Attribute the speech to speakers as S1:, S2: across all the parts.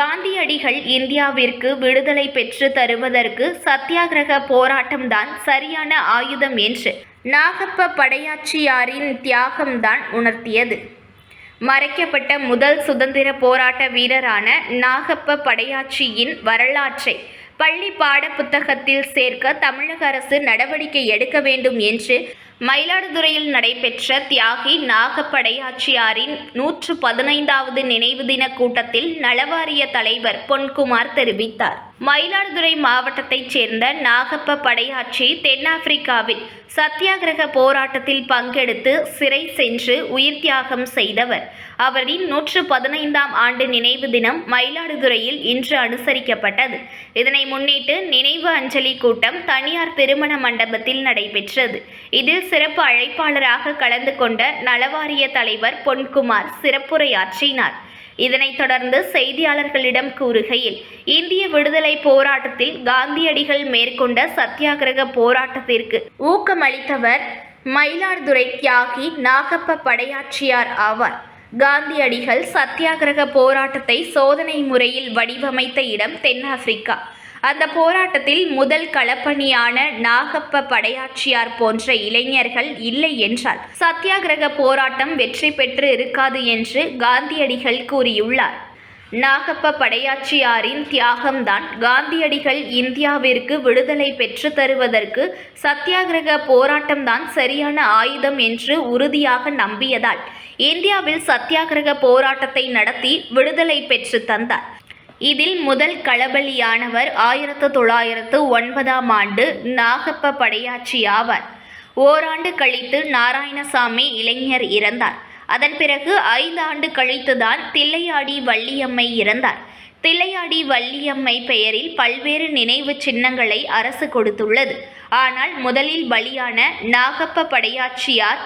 S1: காந்தியடிகள் இந்தியாவிற்கு விடுதலை பெற்று தருவதற்கு சத்தியாகிரக போராட்டம்தான் சரியான ஆயுதம் என்று நாகப்ப படையாச்சியாரின் தியாகம்தான் உணர்த்தியது. மறைக்கப்பட்ட முதல் சுதந்திர போராட்ட வீரரான நாகப்ப படையாச்சியின் வரலாற்றை பள்ளி பாடப்புத்தகத்தில் சேர்க்க தமிழக அரசு நடவடிக்கை எடுக்க வேண்டும் என்று மயிலாடுதுறையில் நடைபெற்ற தியாகி நாகப்படையாச்சியாரின் நூற்று பதினைந்தாவது நினைவு தின கூட்டத்தில் நலவாரிய தலைவர் பொன்குமார் தெரிவித்தார். மயிலாடுதுறை மாவட்டத்தைச் சேர்ந்த நாகப்ப படையாட்சி தென்னாப்பிரிக்காவில் சத்தியாகிரக போராட்டத்தில் பங்கெடுத்து சிறை சென்று உயிர் தியாகம் செய்தவர். அவரின் நூற்று பதினைந்தாம் ஆண்டு நினைவு தினம் மயிலாடுதுறையில் இன்று அனுசரிக்கப்பட்டது. இதனை முன்னிட்டு நினைவு அஞ்சலி கூட்டம் தனியார் திருமண மண்டபத்தில் நடைபெற்றது. இதில் சிறப்பு அழைப்பாளராக கலந்து கொண்ட நலவாரிய தலைவர் பொன்குமார் சிறப்புரையாற்றினார். இதனைத் தொடர்ந்து செய்தியாளர்களிடம் கூறுகையில் இந்திய விடுதலை போராட்டத்தில் காந்தியடிகள் மேற்கொண்ட சத்தியாகிரக போராட்டத்திற்கு ஊக்கமளித்தவர் மயிலாடுதுறை தியாகி நாகப்ப படையாச்சியார் ஆவார். காந்தியடிகள் சத்தியாகிரக போராட்டத்தை சோதனை முறையில் வடிவமைத்த இடம் தென்னாப்பிரிக்கா. அந்த போராட்டத்தில் முதல் களப்பணியான நாகப்ப படையாட்சியார் போன்ற இளைஞர்கள் இல்லை என்றால் சத்தியாகிரக போராட்டம் வெற்றி பெற்று இருக்காது என்று காந்தியடிகள் கூறியுள்ளார். நாகப்ப படையாச்சியாரின் தியாகம்தான் காந்தியடிகள் இந்தியாவிற்கு விடுதலை பெற்று தருவதற்கு சத்தியாகிரக போராட்டம்தான் சரியான ஆயுதம் என்று உறுதியாக நம்பியதால் இந்தியாவில் சத்தியாகிரக போராட்டத்தை நடத்தி விடுதலை பெற்று தந்தார். இதில் முதல் களபலியானவர் ஆயிரத்து தொள்ளாயிரத்து ஒன்பதாம் ஆண்டு நாகப்ப படையாச்சி ஆவார். ஓராண்டு கழித்து நாராயணசாமி இளைஞர் இறந்தார். அதன் பிறகு ஐந்து ஆண்டு கழித்துதான் தில்லையாடி வள்ளியம்மை இறந்தார். தில்லையாடி வள்ளியம்மை பெயரில் பல்வேறு நினைவு சின்னங்களை அரசு கொடுத்துள்ளது. ஆனால் முதலில் பலியான நாகப்ப படையாச்சியார்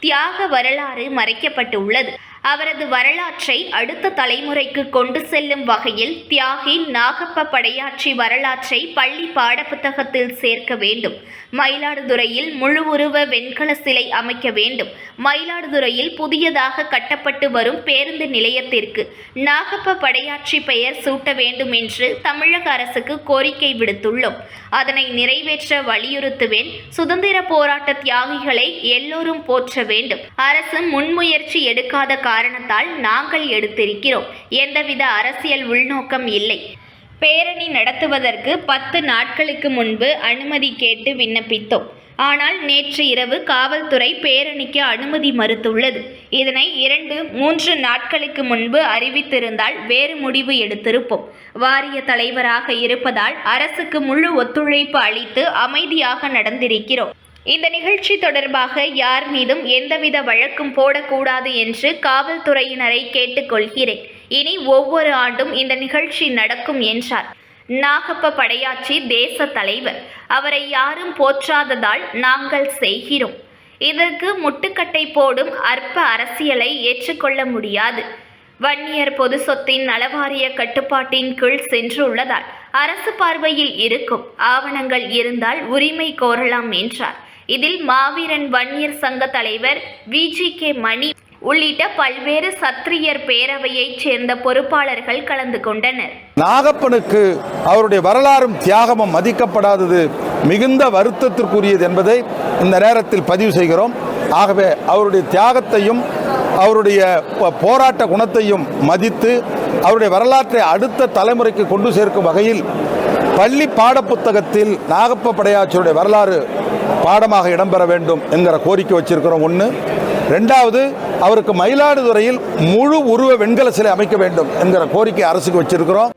S1: தியாக வரலாறு மறைக்கப்பட்டுள்ளது. அவரது வரலாற்றை அடுத்த தலைமுறைக்கு கொண்டு செல்லும் வகையில் தியாகி நாகப்ப படையாற்றி வரலாற்றை பள்ளி பாடப்புத்தகத்தில் சேர்க்க வேண்டும். மயிலாடுதுறையில் முழு உருவ வெண்கல சிலை அமைக்க வேண்டும். மயிலாடுதுறையில் புதியதாக கட்டப்பட்டு வரும் பேருந்து நிலையத்திற்கு நாகப்ப படையாற்றி பெயர் சூட்ட வேண்டும் என்று தமிழக அரசுக்கு கோரிக்கை விடுத்துள்ளோம். அதனை நிறைவேற்ற வலியுறுத்துவேன். சுதந்திர போராட்ட தியாகிகளை எல்லோரும் போற்ற வேண்டும். அரசு முன்முயற்சி எடுக்காத காரணத்தால் நாங்கள் எடுத்திருக்கிறோம். எந்தவித அரசியல் உள்நோக்கம் இல்லை. பேரணி நடத்துவதற்கு பத்து நாட்களுக்கு முன்பு அனுமதி கேட்டு விண்ணப்பித்தோம். ஆனால் நேற்று இரவு காவல்துறை பேரணிக்கு அனுமதி மறுத்துள்ளது. இதனை இரண்டு மூன்று நாட்களுக்கு முன்பு அறிவித்திருந்தால் வேறு முடிவு எடுத்திருப்போம். வாரிய தலைவராக இருப்பதால் அரசுக்கு முழு ஒத்துழைப்பு அளித்து அமைதியாக நடந்திருக்கிறோம். இந்த நிகழ்ச்சி தொடர்பாக யார் மீதும் எந்தவித வழக்கும் போடக்கூடாது என்று காவல்துறையினரை கேட்டுக்கொள்கிறேன். இனி ஒவ்வொரு ஆண்டும் இந்த நிகழ்ச்சி நடக்கும் என்றார். நாகப்ப படையாச்சி தேச தலைவர். அவரை யாரும் போற்றாததால் நாங்கள் செய்கிறோம். இதற்கு முட்டுக்கட்டை போடும் அற்ப அரசியலை ஏற்றுக்கொள்ள முடியாது. வன்னியர் பொது சொத்தின் நலவாரிய கட்டுப்பாட்டின் கீழ் சென்றுள்ளதால் அரசு பார்வையில் இருக்கும் ஆவணங்கள் இருந்தால் உரிமை கோரலாம் என்றார். இதில் மாவீரன் வன்னியர் சங்க தலைவர் விஜி கே. மணி உள்ளிட்ட பல்வேறு சத்திரியர் பேரவையைச் சேர்ந்த பொறுப்பாளர்கள் கலந்து கொண்டனர்.
S2: நாகப்பனுக்கு அவருடைய வரலாறும் தியாகமும் மதிக்கப்படாதது மிகுந்த வருத்தத்திற்குரியது என்பதை இந்த நேரத்தில் பதிவு செய்கிறோம். ஆகவே அவருடைய தியாகத்தையும் அவருடைய போராட்ட குணத்தையும் மதித்து அவருடைய வரலாற்றை அடுத்த தலைமுறைக்கு கொண்டு சேர்க்கும் வகையில் பள்ளி பாடப்புத்தகத்தில் நாகப்ப படையாச்சியுடைய வரலாறு பாடமாக இடம்பெற வேண்டும் என்கிற கோரிக்கை வச்சிருக்கிறோம். ஒன்று ரெண்டாவது அவருக்கு மயிலாடுதுறையில் முழு உருவ வெண்கல சிலை அமைக்க வேண்டும் என்கிற கோரிக்கை அரசுக்கு வச்சிருக்கிறோம்.